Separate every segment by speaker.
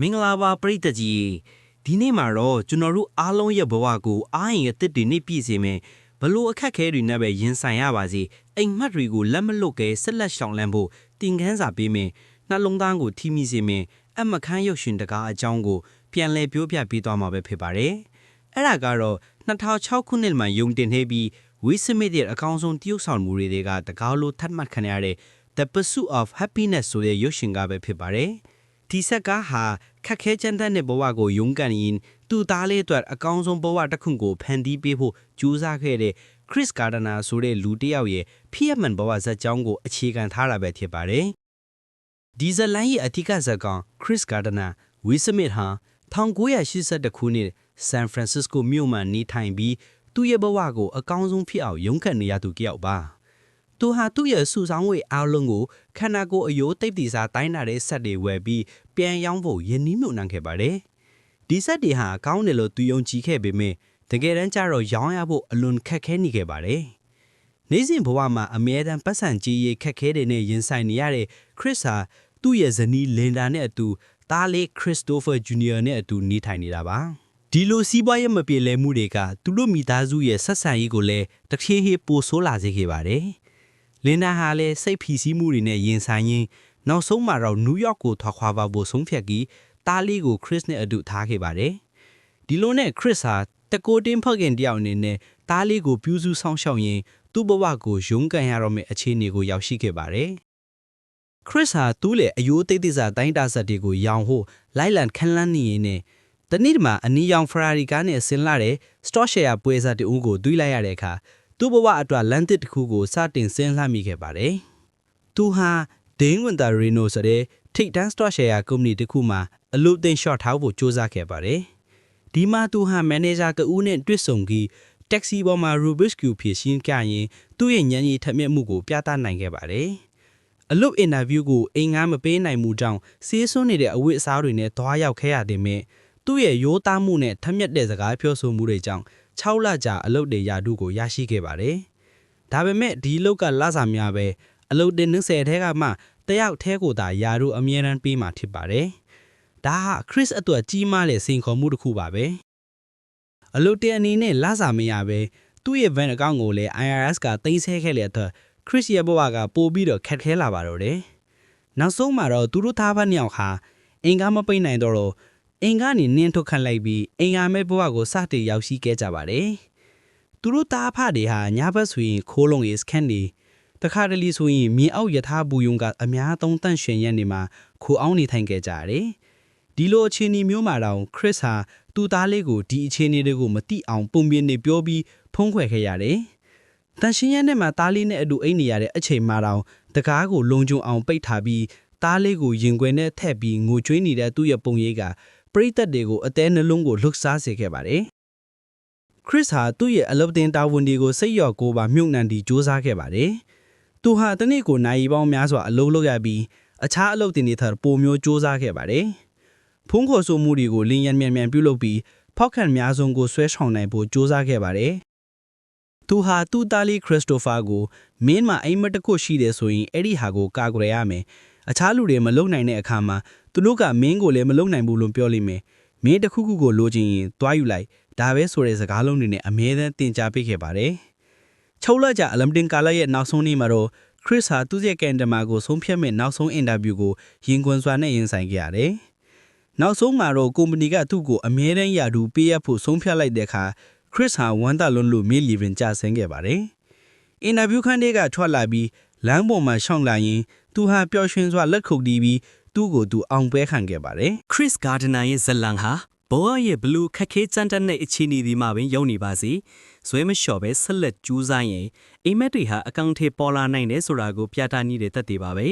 Speaker 1: မင်္ဂလာပါပရိသတ်ကြီးဒီနေ့မှာတော့ကျွန်တော်တို့အားလုံးရဲ့ဘဝကိုအားရင်အသစ်တွေနဲ့ပြည့်စေမယ်ဘလို့အခက်ခဲတွေနဲ့ပဲရင်ဆိုင်ရပါစေအိမ်မက်တွေကိုလက်မလွတ်ခဲဆက်လက်ရှောင်လန်းဖို့တင်ခန်းစာပေးမယ်နှလုံးသားကိုထိမိစေမယ်အမခန်းရုပ်ရှင်တကားအကြောင်းကိုပြန်လည်ပြောပြပေးသွားမှာပဲဖြစ်ပါတယ်အဲ့ဒါကတော့2006ခုနှစ်မှာယုံတင်နေပြီးဝီစမစ်ရဲ့အကောင်းဆုံးတရုပ်ဆောင်မှုတွေကတကားလို့ထပ်မှတ်ခံရတဲ့ The Pursuit of Happiness ဆိုတဲ့ရုပ်ရှင်ကပဲဖြစ်ပါတယ် ဒီဆက်ကားဟာခက်ခဲကြမ်းတမ်းတဲ့ဘဝကိုယုံကန်ရင်သူ့သားလေးအတွက်အကောင်းဆုံးဘဝတစ်ခုကိုဖန်တီးပေးဖို့ကြိုးစားခဲ့တဲ့ Chris Gardner ဆိုတဲ့လူတစ်ယောက်ရဲ့ဖြစ်မှန်ဘဝဇာတ်ကြောင်းကိုအခြေခံထားတာပဲဖြစ်ပါတယ်။ဒီဇလန်ရဲ့အထူးဇာတ်ကောင် Chris Gardner ဝီစမစ်ဟာ1982ခုနှစ် San Francisco မြို့မှာနေထိုင်ပြီးသူ့ရဲ့ဘဝကိုအကောင်းဆုံးဖြစ်အောင်ရုန်းကန်နေရသူတစ်ယောက်ပါ။ သူဟာသူ့ရဲ့စုဆောင်ဝေအားလုံးကိုခန္ဓာကိုယ်အယိုးတိတ်တိစားတိုင်းတာတဲ့ဆက်တွေဝယ်ပြီးပြန်ရောင်းဖို့ယဉ်နီးမြုံနှံခဲ့ပါတယ်။ဒီဆက်တွေဟာကောင်းတယ်လို့သူယုံကြည်ခဲ့ပေမဲ့တကယ်တမ်းကျတော့ရောင်းရဖို့အလွန်ခက်ခဲနေခဲ့ပါတယ်။နေ့စဉ်ဘဝမှာအမြဲတမ်းပတ်စံကြီးရေးခက်ခဲတဲ့နဲ့ရင်ဆိုင်နေရတဲ့ Chris ဟာသူ့ရဲ့ဇနီးလင်ဒါနဲ့အတူသားလေး Christopher Jr. နဲ့အတူနေထိုင်နေတာပါ။ဒီလိုစီးပွားရေးမပြေလည်မှုတွေကသူတို့မိသားစုရဲ့ဆက်ဆံရေးကိုလည်းတစ်ဖြည်းဖြည်းပိုဆိုးလာစေခဲ့ပါတယ်။ လင်ဒါဟာလည်းစိတ်ဖိစီးမှုတွေနဲ့ရင်ဆိုင်ရင်းနောက်ဆုံးမှာတော့နယူးယောက်ကိုထွက်ခွာပါဖို့ဆုံးဖြတ်ပြီးတားလေးကိုခရစ်နဲ့အတူထားခဲ့ပါတယ်။ဒီလိုနဲ့ခရစ်ဟာတကိုတင်းဖခင်တယောက်အနေနဲ့တားလေးကိုပြုစုဆောင်ရှောက်ရင်းသူ့ဘဝကိုရုန်းကန်ရတော့မယ့်အခြေအနေကိုရောက်ရှိခဲ့ပါတယ်။ခရစ်ဟာသူ့လေအယိုးတိတ်တိစာတိုင်းတာဆက်တွေကိုရောင်ဖို့လိုက်လံခန်းလန်းနေရင်းနဲ့တနေ့မှာအနီရောင်ဖရာရီကားနဲ့ဆင်းလာတဲ့ stock share ပွဲစားတူကိုတွေးလိုက်ရတဲ့အခါ သူ့ဘဝအတွက်လမ်းတစ်တစ်ခုကိုစတင်ဆင်းလှမ်းမိခဲ့ပါတယ်။သူဟာဒင်းဝန်တာရီနိုဆိုတဲ့ထိတ်တန်း stock share ကုမ္ပဏီတစ်ခုမှာအလုပ်သင် short ထားဖို့စ조사ခဲ့ပါတယ်။ဒီမှာသူဟာမန်နေဂျာကဦးနဲ့တွေ့ဆုံပြီးတက္ကစီပေါ်မှာ Rubik's Cube ဖြည့်ရှင်းကြရင်သူ့ရဲ့ဉာဏ်ရည်ထက်မြက်မှုကိုပြသနိုင်ခဲ့ပါတယ်။အလုပ်အင်တာဗျူးကိုအိမ်ငားမပေးနိုင်မှုကြောင့်စေးစွန်းနေတဲ့အဝတ်အစားတွေနဲ့သွားရောက်ခဲ့ရတဲ့မြဲသူ့ရဲ့ရိုးသားမှုနဲ့ထက်မြက်တဲ့စကားပြောဆိုမှုတွေကြောင့် 6လကြာအလုပ်တွေရာထူးကိုရရှိခဲ့ပါတယ်။ဒါပေမဲ့ဒီအလုပ်ကလစာများပဲအလုပ်တင်20ထဲကမှတယောက်ထဲကိုသာယာတို့အမြဲတမ်းပေးမှာဖြစ်ပါတယ်။ဒါဟာခရစ်အတွက်ကြီးမားတဲ့စိန်ခေါ်မှုတစ်ခုပါပဲ။အလုပ်တင်အနေနဲ့လစာမရပဲသူ့ရဲ့ van account ကိုလည်း IRS ကတင်ဆက်ခဲ့တဲ့အတွက်ခရစ်ရဲ့ဘဝကပို့ပြီးတော့ခက်ခဲလာပါတော့တယ်။နောက်ဆုံးမှာတော့သူတို့သားဖက်နှစ်ယောက်ဟာအင်ကားမပိတ်နိုင်တော့တော့ အင်ကားနေနင်းထုတ်ခတ်လိုက်ပြီးအင်ကားမဲ့ဘဝကိုစတင်ရောက်ရှိခဲ့ကြပါတယ်။သူတို့သားဖတွေဟာညဘက်ဆိုရင်ခိုးလုံရေးစကန်တွေတခါတလေဆိုရင်မြေအောက်ယထာဘူယုံကအများသုံးတန့်ရှင်ရက်နေမှာခိုအောင်နေထိုင်ခဲ့ကြရတယ်။ဒီလိုအခြေအနေမျိုးမှာတော့ခရစ်ဟာသူ့သားလေးကိုဒီအခြေအနေတွေကိုမတိအောင်ပုံပြင်းနေပြောပြီးဖုံးခွယ်ခဲ့ရတယ်။တန်ရှင်ရက်နဲ့မှသားလေးနဲ့အတူအိတ်နေရတဲ့အချိန်မှာတော့တကားကိုလုံခြုံအောင်ပိတ်ထားပြီးသားလေးကိုရင်ခွင်နဲ့ထက်ပြီးငိုကြွေးနေတဲ့သူ့ရဲ့ပုံရိပ်က ပရိသတ်တွေကိုအသေးနှလုံးကိုလှုပ်ရှားစေခဲ့ပါတယ်ခရစ်ဟာသူ့ရဲ့အလုပ်တင်တာဝန်တွေကိုစိတ်ရော့ကိုပါမြုပ်နှံတီစူးစမ်းခဲ့ပါတယ်သူဟာတနေ့ကိုနိုင်ရီပေါင်းများစွာအလုပ်လုပ်ရပြီးအခြားအလုပ်တင်တွေထက်ပိုမျိုးစူးစမ်းခဲ့ပါတယ်ဖုန်းခေါ်ဆိုမှုတွေကိုလင်းရန်မြန်မြန်ပြုလုပ်ပြီးဖောက်ခံများဆုံးကိုဆွဲဆောင်နိုင်ဖို့စူးစမ်းခဲ့ပါတယ်သူဟာသူ့သားလေးခရစ်စတိုဖာကိုမင်းမှာအိမ်မက်တစ်ခုရှိတယ်ဆိုရင်အဲ့ဒီဟာကိုကာကွယ်ရမယ် အခြားလူတွေမလုံနိုင်တဲ့အခါမှာသူတို့ကမင်းကိုလည်းမလုံနိုင်ဘူးလို့ပြောလိမ့်မယ်။မင်းတစ်ခုခုကိုလိုချင်ရင်တွားယူလိုက်ဒါပဲဆိုတဲ့စကားလုံးတွေနဲ့အမြဲတမ်းတင် जा ပေးခဲ့ပါတယ်။ချုပ်လက်ကြအလမ်တင်ကာလာရဲ့နောက်ဆုံးနေ့မှာတော့ခရစ်ဟာသူ့ရဲ့ကန်တမာကိုဆုံးဖြတ်မဲ့နောက်ဆုံးအင်တာဗျူးကိုရင်ခွင်စွာနဲ့ရင်ဆိုင်ခဲ့ရတယ်။နောက်ဆုံးမှာတော့ကုမ္ပဏီကသူ့ကိုအမြဲတမ်းယာတူပေးရဖို့ဆုံးဖြတ်လိုက်တဲ့အခါခရစ်ဟာဝမ်တာလွန်လို့မေလီဗင်ကြဆင်းခဲ့ပါတယ်။အင်တာဗျူးခန်းတွေကထွက်လာပြီး လမ်းပေါ်မှာရှောင်းလာရင်သူဟာပျော်ရွှင်စွာလက်ခုပ်တီးပြီးသူ့ကိုသူအောင်ပွဲခံခဲ့ပါတယ်။
Speaker 2: Chris Gardner ရဲ့ဇလံဟာဘောရဲ့ဘလူးခက်ခဲကြမ်းတမ်းတဲ့အခြေအနေဒီမှာပင်ရောက်နေပါစေဇွဲမလျှော့ပဲဆက်လက်ကြိုးစားရင်အိမ်မက်တွေဟာအကောင့်ထဲပေါ်လာနိုင်တယ်ဆိုတာကိုပြသနေတဲ့သက်သေပါပဲ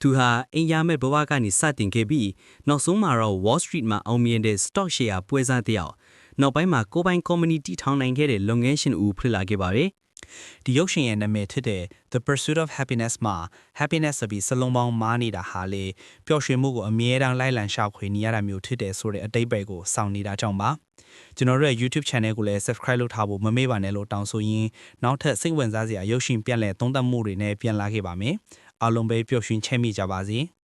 Speaker 2: သူဟာအင်ယာမဲ့ဘဝကနေစတင်ခဲ့ပြီးနောက်ဆုံးမှာတော့ Wall Street မှာအောင်မြင်တဲ့ stock share ပွဲစားတစ်ယောက်နောက်ပိုင်းမှာကိုပိုင် community ထောင်နိုင်ခဲ့တဲ့လုပ်ငန်းရှင်ဦးဖြစ်လာခဲ့ပါတယ်
Speaker 3: ဒီရုပ်ရှင်ရဲ့နာမည်ဖြစ်တဲ့ The Pursuit of Happiness မှာ happiness ဆိုပြီးစလုံးပေါင်းမားနေတာဟာလေပျော်ရွှင်မှုကိုအမြဲတမ်းလိုက်လံရှာဖွေနေရတာမျိုးဖြစ်တယ်ဆိုတဲ့အတိတ်ပဲကိုစောင့်နေတာကြောင့်ပါကျွန်တော်တို့ရဲ့ YouTube channel ကိုလည်း subscribe လုပ်ထားဖို့မမေ့ပါနဲ့လို့တောင်းဆိုရင်းနောက်ထပ်စိတ်ဝင်စားစရာရုပ်ရှင်ပြန်လည်သုံးသပ်မှုတွေနဲ့ပြန်လာခဲ့ပါမယ်အားလုံးပဲပျော်ရွှင်ချမ်းမြေ့ကြပါစေ။